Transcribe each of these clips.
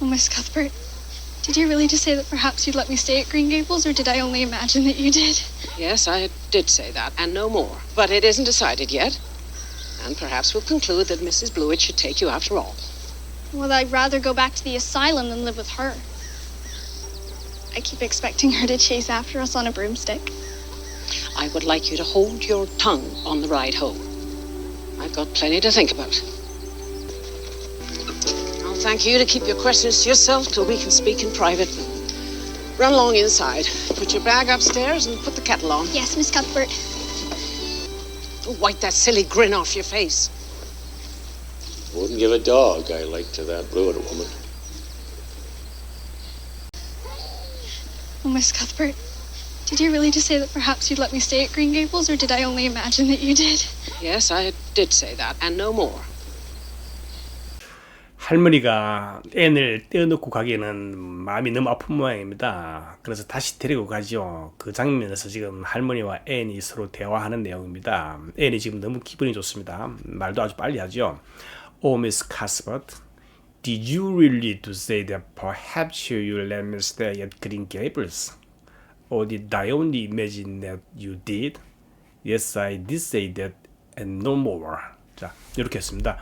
Oh, Miss Cuthbert, did you really just say that perhaps you'd let me stay at Green Gables, or did I only imagine that you did? Yes, I did say that, and no more. But it isn't decided yet. And perhaps we'll conclude that Mrs. Blewett should take you after all. Well, I'd rather go back to the asylum than live with her. I keep expecting her to chase after us on a broomstick. I would like you to hold your tongue on the ride home. I've got plenty to think about. I'll thank you to keep your questions to yourself till we can speak in private. Run along inside. Put your bag upstairs and put the kettle on. Yes, Miss Cuthbert. Wipe that silly grin off your face. Wouldn't give a dog I like to that Blewett woman. Oh, Miss Cuthbert, did you really just say that perhaps you'd let me stay at Green Gables, or did I only imagine that you did? Yes, I did say that, and no more. 할머니가 앤을 떼어놓고 가기에는 마음이 너무 아픈 모양입니다. 그래서 다시 데리고 가죠. 그 장면에서 지금 할머니와 앤이 서로 대화하는 내용입니다. 앤이 지금 너무 기분이 좋습니다. 말도 아주 빨리 하죠. Oh, Miss Cuthbert, did you really to say that perhaps you let me stay at Green Gables? Or did I only imagine that you did? Yes, I did say that and no more. 자, 이렇게 했습니다.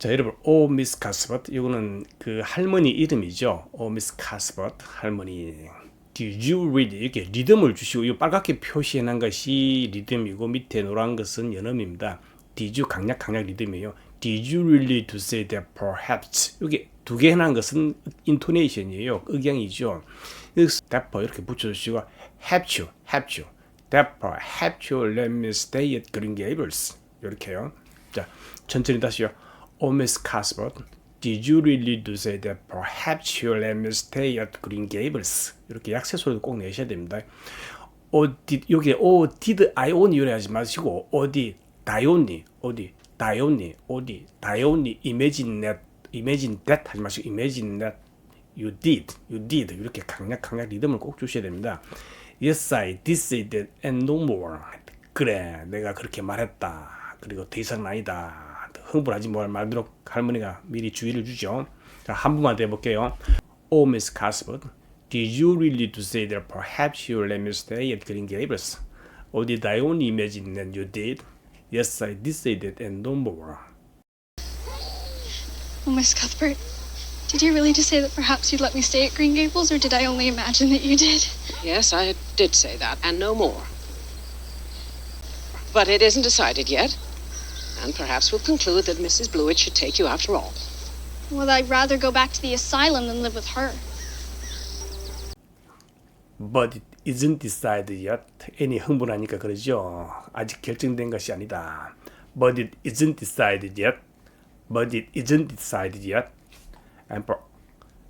자, 여러분, 오 미스 카스버트 이거는 그 할머니 이름이죠. 오 미스 카스버트 할머니. Did you read 이렇게 리듬을 주시고 이 빨갛게 표시해 놓은 것이 리듬이고 밑에 노란 것은 연음입니다. Did you 강약 강약 리듬이에요. Did you really to say that perhaps 이게 두 개 해놓은 것은 인토네이션이에요. 억양이죠. that 이렇게 붙여주시고 have you, have you, that perhaps you let me stay at Green Gables 이렇게요. 자, 천천히 다시요. Oh, Miss Cuthbert, did you really do say that perhaps you'll let me stay at Green Gables? 이렇게 약세 소리도 꼭 내셔야 됩니다. 어, did, 여기 어, did I only 이래 하지 마시고 어디 다이온니 어디 다이온니 어디 다이온니 imagine that imagine that 하지 마시고 imagine that you did you did 이렇게 강약 강약 리듬을 꼭 주셔야 됩니다. Yes, I did say that and no more. 그래, 내가 그렇게 말했다. 그리고 더 이상은 아니다. 흥분하지 말 말도록 할머니가 미리 주의를 주죠. 자, 한 번만 더 해볼게요. Oh, Miss Cuthbert, did you really to say that perhaps you let me stay at Green Gables? Or did I only imagine that you did? Yes, I did say that and no more. Oh, Miss Cuthbert, did you really just say that perhaps you'd let me stay at Green Gables, or did I only imagine that you did? Yes, I did say that, and no more. But it isn't decided yet. And perhaps we'll conclude that Mrs. Blewett should take you after all. Well, I'd rather go back to the asylum than live with her. But it isn't decided yet. 애니 흥분하니까 그러죠. 아직 결정된 것이 아니다. But it isn't decided yet. But it isn't decided yet. And, per,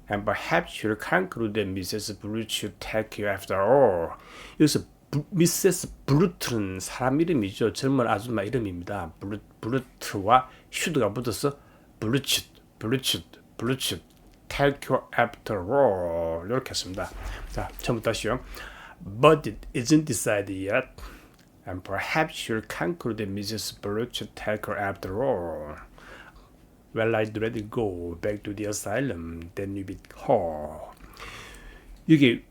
and perhaps you'll conclude that Mrs. Brute should take you after all. 여기서 부, 미세스 브루트는 사람 이름이죠. 젊은 아줌마 이름입니다. 브루, 브루트와 슈드가 붙어서 브루츠, 브루츠, 브루츠. take you after all 이렇게 했습니다. 자, 처음부터 다시요. But it isn't decided yet. And perhaps you'll conclude that Mrs. Should take her after all. Well, I'd rather go back to the asylum than live with her. 이게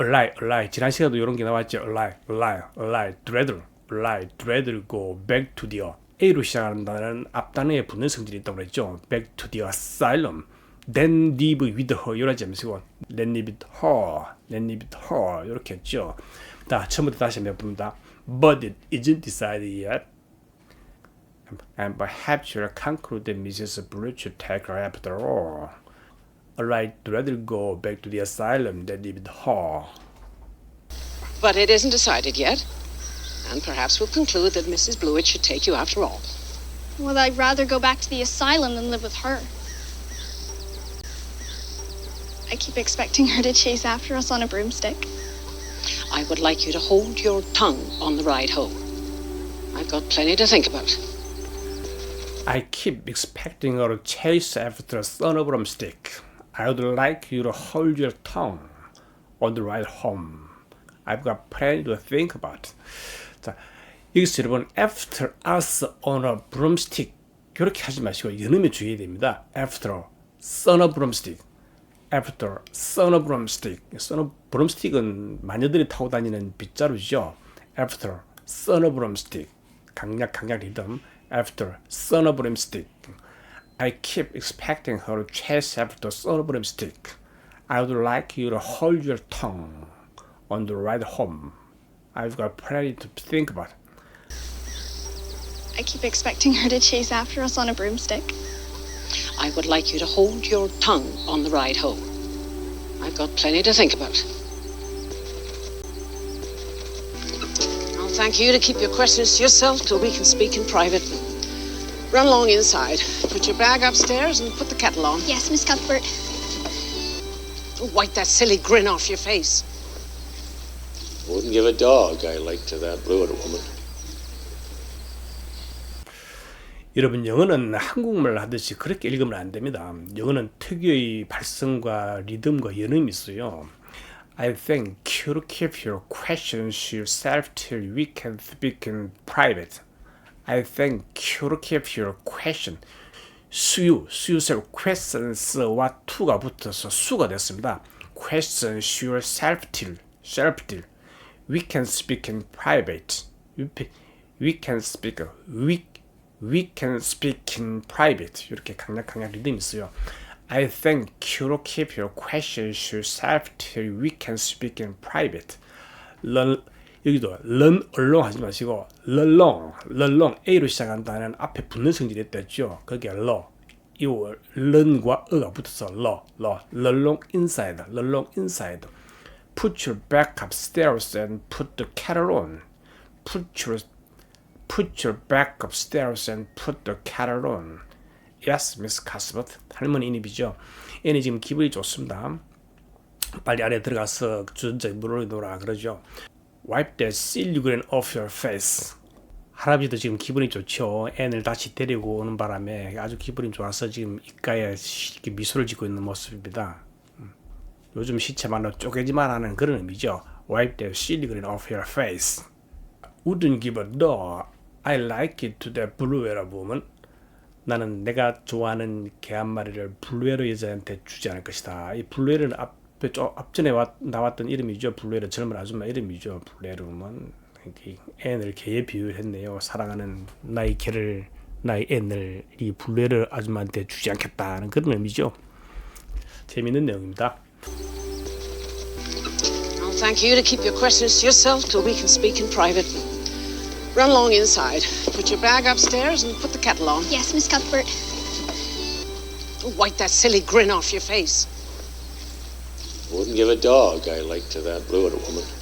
lie, lie. 지난 시간에도 이런 게 나왔죠. lie, lie, lie, rather, lie, rather go back to the A로 시작한다는 앞단에 붙는 성질이 있다고 그랬죠. back to the asylum. then live with her 이러지 않으시고 then live with her, then live with her 이렇게 했죠. 자, 처음부터 다시 한번 봅니다. But it isn't decided yet. And perhaps you'll conclude that Mrs. Should take her after all. Alright, rather go back to the asylum than live with her. But it isn't decided yet. And perhaps we'll conclude that Mrs. Blewett should take you after all. Well, I'd rather go back to the asylum than live with her. I keep expecting her to chase after us on a broomstick. I would like you to hold your tongue on the ride home. I've got plenty to think about. I keep expecting her to chase after us on a broomstick. I would like you to hold your tongue on the ride home. I've got plenty to think about. 자, 여기서 여러분 after us on a broomstick 이렇게 하지 마시고 연음에 주의해야 됩니다. after son of broomstick. After son of broomstick. son of broomstick은 마녀들이 타고 다니는 빗자루죠. After son of broomstick. 강약 강약 리듬. After son of broomstick. I keep expecting her to chase after son of broomstick. I would like you to hold your tongue on the ride home. I've got plenty to think about. I keep expecting her to chase after us on a broomstick. I would like you to hold your tongue on the ride home. I've got plenty to think about. I'll thank you to keep your questions to yourself till we can speak in private. Run along inside. Put your bag upstairs and put the kettle on. Yes, Miss Cuthbert. Wipe that silly grin off your face. Wouldn't give a dog I like to that Blewett woman. 여러분 영어는 한국말 하듯이 그렇게 읽으면 안 됩니다. 영어는 특유의 발성과 리듬과 연음이 있어요. I think you to keep your questions yourself till we can speak in private. I think you to keep your question. 수유, 수유셀 questions와 to가 붙어서 수가 됐습니다. questions yourself till, self till. We can speak in private. We, we can speak. We We can speak in private. 이렇게 강약 강약 리듬이 있어요. I think you to keep your questions yourself till we can speak in private. 여기도 learn along 하지 마시고 learn long A로 시작한 단어는 앞에 붙는 성질이 있다죠. 그게 lo. 이 learn과 어가 붙어서 lo, learn long inside, long inside. Put your back upstairs and put the kettle on. Put your Put your back upstairs and put the kettle on. Yes, Miss Cuthbert. 할머니 인입이죠. 얘는 지금 기분이 좋습니다. 빨리 안에 들어가서 주전자에 물을 놓으라 그러죠. Wipe that grin off your face. 할아버지도 지금 기분이 좋죠. 앤을 다시 데리고 오는 바람에 아주 기분이 좋아서 지금 입가에 미소를 짓고 있는 모습입니다. 음. 요즘 시체말로 쪼개지만 하는 그런 의미죠. Wipe silly grin off your face. Wouldn't give a dog I like it to that 블루웨라 보면 나는 내가 좋아하는 개 한 마리를 블루웨라 여자한테 주지 않을 것이다. 이 블루웨라는 앞에 좀 앞전에 왔, 나왔던 이름이죠. 블루웨라 젊은 아줌마 이름이죠. 블루웨라는 앤을 개에 비유했네요. 사랑하는 나의 개를 나의 앤을 이 블루웨라 아줌마한테 주지 않겠다는 그런 의미죠. 재밌는 내용입니다. I'll thank you to keep your questions to yourself till we can speak in private. Run along inside. Put your bag upstairs and put the kettle on. Yes, Miss Cuthbert. Wipe that silly grin off your face. Wouldn't give a dog I like to that Blewett woman.